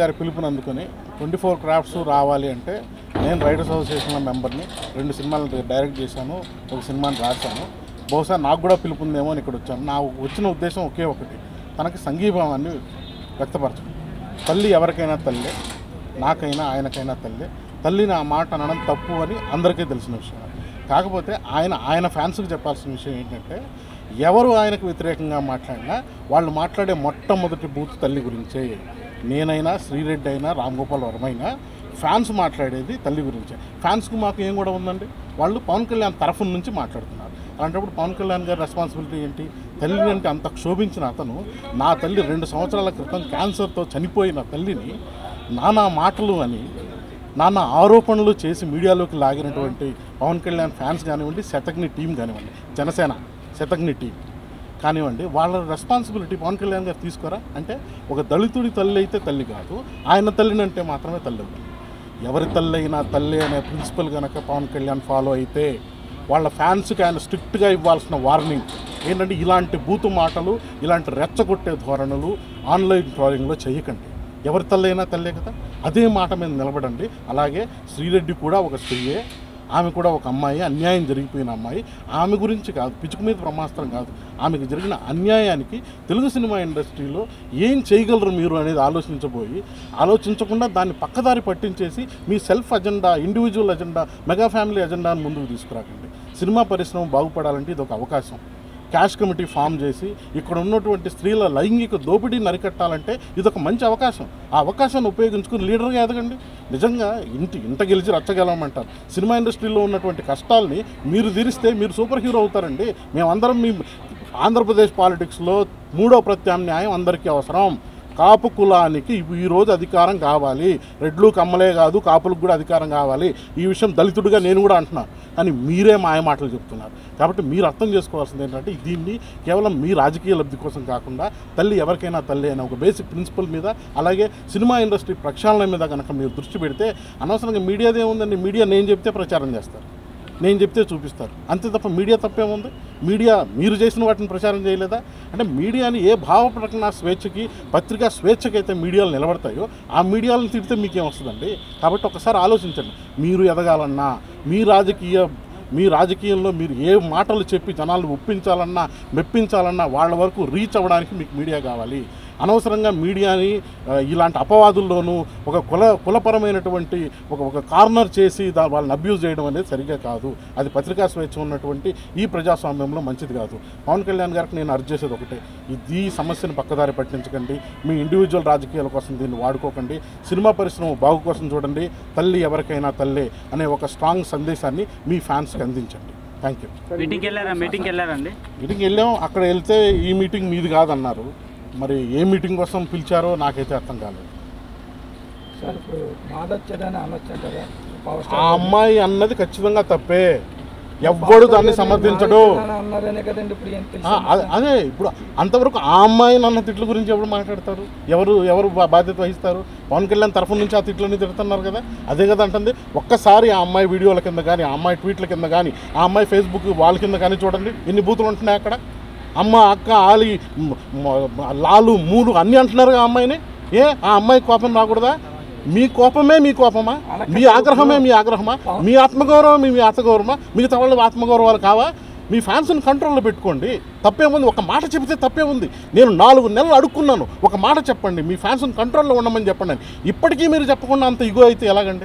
గారి పిలుపుని అందుకొని ట్వంటీ ఫోర్ క్రాఫ్ట్స్ రావాలి అంటే నేను రైటర్స్ అసోసియేషన్లో మెంబర్ని రెండు సినిమాలు డైరెక్ట్ చేశాను ఒక సినిమాని రాశాను. బహుశా నాకు కూడా పిలుపు ఉందేమో అని ఇక్కడ వచ్చాను. నా వచ్చిన ఉద్దేశం ఒకే ఒకటి తనకి సంఘీభావాన్ని వ్యక్తపరచడం. తల్లి ఎవరికైనా తల్లే నాకైనా ఆయనకైనా తల్లే. తల్లిని ఆ మాట అనడం తప్పు అని అందరికీ తెలిసిన విషయం. కాకపోతే ఆయన ఆయన ఫ్యాన్స్కి చెప్పాల్సిన విషయం ఏంటంటే ఎవరు ఆయనకు వ్యతిరేకంగా మాట్లాడినా వాళ్ళు మాట్లాడే మొట్టమొదటి బూత్ తల్లి గురించే. నేనైనా శ్రీరెడ్డి అయినా రామ్ గోపాల్ వర్మ అయినా ఫ్యాన్స్ మాట్లాడేది తల్లి గురించే. ఫ్యాన్స్కి మాకు ఏం కూడా ఉందండి? వాళ్ళు పవన్ కళ్యాణ్ తరఫు నుంచి మాట్లాడుతున్నారు. అలాంటప్పుడు పవన్ కళ్యాణ్ గారి రెస్పాన్సిబిలిటీ ఏంటి? తల్లిని అంటే అంత క్షోభించిన అతను నా తల్లి రెండు సంవత్సరాల క్రితం క్యాన్సర్తో చనిపోయిన తల్లిని నానా మాటలు అని నాన్న ఆరోపణలు చేసి మీడియాలోకి లాగినటువంటి పవన్ కళ్యాణ్ ఫ్యాన్స్ కానివ్వండి శతగ్ని టీం కానివ్వండి జనసేన శతగ్ని టీం కానివ్వండి వాళ్ళ రెస్పాన్సిబిలిటీ పవన్ కళ్యాణ్ గారు తీసుకోరా? అంటే ఒక దళితుడి తల్లి అయితే తల్లి కాదు ఆయన తల్లినంటే మాత్రమే తల్లి అవుతుంది ఎవరి తల్లి అయినా తల్లి అనే ప్రిన్సిపల్ కనుక పవన్ కళ్యాణ్ ఫాలో అయితే వాళ్ళ ఫ్యాన్స్కి ఆయన స్ట్రిక్ట్గా ఇవ్వాల్సిన వార్నింగ్ ఏంటంటే ఇలాంటి బూతు మాటలు ఇలాంటి రెచ్చగొట్టే ధోరణులు ఆన్లైన్ ట్రోలింగ్లో చేయకండి. ఎవరి తల్లి అయినా తల్లే కదా? అదే మాట మీద నిలబడండి. అలాగే శ్రీరెడ్డి కూడా ఒక స్త్రీయే ఆమె కూడా ఒక అమ్మాయి అన్యాయం జరిగిపోయిన అమ్మాయి. ఆమె గురించి కాదు పిచ్చుకు మీద బ్రహ్మాస్త్రం కాదు. ఆమెకు జరిగిన అన్యాయానికి తెలుగు సినిమా ఇండస్ట్రీలో ఏం చేయగలరు మీరు అనేది ఆలోచించబోయి ఆలోచించకుండా దాన్ని పక్కదారి పట్టించేసి మీ self agenda individual agenda mega family అజెండాను ముందుకు తీసుకురాకండి. సినిమా పరిశ్రమ బాగుపడాలంటే ఇది ఒక అవకాశం. క్యాష్ కమిటీ ఫామ్ చేసి ఇక్కడ ఉన్నటువంటి స్త్రీల లైంగిక దోపిడీని అరికట్టాలంటే ఇది ఒక మంచి అవకాశం. ఆ అవకాశాన్ని ఉపయోగించుకుని లీడర్గా ఎదగండి. నిజంగా ఇంటి ఇంత గెలిచి రచ్చగలమంటారు. సినిమా ఇండస్ట్రీలో ఉన్నటువంటి కష్టాల్ని మీరు తీరిస్తే మీరు సూపర్ హీరో అవుతారండి. మేమందరం మీ ఆంధ్రప్రదేశ్ పాలిటిక్స్లో మూడో ప్రత్యామ్నాయం అందరికీ అవసరం. కాపు కులానికి ఈరోజు అధికారం కావాలి. రెడ్లు కమ్మలే కాదు కాపులకు కూడా అధికారం కావాలి. ఈ విషయం దళితుడిగా నేను కూడా అంటున్నాను కానీ మీరే మాయ మాటలు చెప్తున్నారు. కాబట్టి మీరు అర్థం చేసుకోవాల్సింది ఏంటంటే దీన్ని కేవలం మీ రాజకీయ లబ్ధి కోసం కాకుండా తల్లి ఎవరికైనా తల్లి అనే ఒక బేసిక్ ప్రిన్సిపల్ మీద అలాగే సినిమా ఇండస్ట్రీ ప్రక్షాళన మీద కనుక మీరు దృష్టి పెడితే అనవసరంగా మీడియాదే ఉందండి మీడియా నేను చెప్తే ప్రచారం చేస్తారు. నేను చెప్తే చూపిస్తారు. అంతే తప్ప మీడియా తప్పేముంది? మీడియా మీరు చేసిన వాటిని ప్రచారం చేయలేదా? అంటే మీడియాని ఏ భావ ప్రకటన స్వేచ్ఛకి పత్రికా స్వేచ్ఛకి అయితే మీడియాలు నిలబడతాయో ఆ మీడియాలను తిడితే మీకేం వస్తుందండి కాబట్టి ఒకసారి ఆలోచించండి. మీరు ఎదగాలన్నా మీ రాజకీయ మీ రాజకీయంలో మీరు ఏ మాటలు చెప్పి జనాలను ఒప్పించాలన్నా మెప్పించాలన్నా వాళ్ళ వరకు రీచ్ అవ్వడానికి మీకు మీడియా కావాలి. అనవసరంగా మీడియాని ఇలాంటి అపవాదుల్లోనూ ఒక కుల కులపరమైనటువంటి ఒక ఒక కార్నర్ చేసి వాళ్ళని అబ్యూజ్ చేయడం అనేది సరిగ్గా కాదు. అది పత్రికా స్వేచ్ఛ ఉన్నటువంటి ఈ ప్రజాస్వామ్యంలో మంచిది కాదు. పవన్ కళ్యాణ్ గారికి నేను అర్జ్ చేసేది ఒకటే. ఇది ఈ సమస్యను పక్కదారి పట్టించకండి. మీ ఇండివిజువల్ రాజకీయాల కోసం దీన్ని వాడుకోకండి. సినిమా పరిశ్రమ బాగు కోసం చూడండి. తల్లి ఎవరికైనా తల్లే అనే ఒక స్ట్రాంగ్ సందేశాన్ని మీ ఫ్యాన్స్కి అందించండి. థ్యాంక్ యూ మీటింగ్కి వెళ్ళారా? మీటింగ్కి వెళ్ళారండి మీటింగ్ వెళ్ళాం. అక్కడ వెళ్తే ఈ మీటింగ్ మీది కాదన్నారు. మరి ఏ మీటింగ్ కోసం పిలిచారో నాకైతే అర్థం కాలేదు. ఆ అమ్మాయి అన్నది ఖచ్చితంగా తప్పే. ఎవ్వడు దాన్ని సమర్థించడు. అదే- ఇప్పుడు అంతవరకు ఆ అమ్మాయి అన్న తిట్ల గురించి ఎవరు మాట్లాడతారు? ఎవరు ఎవరు బాధ్యత వహిస్తారు? పవన్ కళ్యాణ్ తరఫు నుంచి ఆ తిట్లని తిడుతున్నారు కదా? అదే కదా అంటుంది. ఒక్కసారి ఆ అమ్మాయి వీడియోల కింద కానీ ఆ అమ్మాయి ట్వీట్ల కింద కానీ ఆ అమ్మాయి ఫేస్బుక్ వాళ్ళ కింద కానీ చూడండి. ఎన్ని బూతులు ఉంటున్నాయి అక్కడ? అమ్మ అక్క ఆలి మ- మ- లాలు మూడు అన్నీ అంటున్నారు ఆ అమ్మాయిని? ఏ? ఆ అమ్మాయి కోపం రాకూడదా? మీ కోపమే మీ కోపమా? మీ ఆగ్రహమే మీ ఆగ్రహమా? మీ ఆత్మగౌరవం మీ ఆత్మగౌరవమా? మిగతా వాళ్ళ ఆత్మగౌరవాలు కావా? మీ ఫ్యాన్స్ని కంట్రోల్లో పెట్టుకోండి. తప్పేముంది? ఒక మాట చెబితే తప్పే ఉంది నేను నాలుగు నెలలు అడుక్కున్నాను. ఒక మాట చెప్పండి. మీ ఫ్యాన్స్ని కంట్రోల్లో ఉండమని చెప్పండి. ఇప్పటికీ మీరు చెప్పకుండా అంత ఇగో అయితే ఎలాగండి?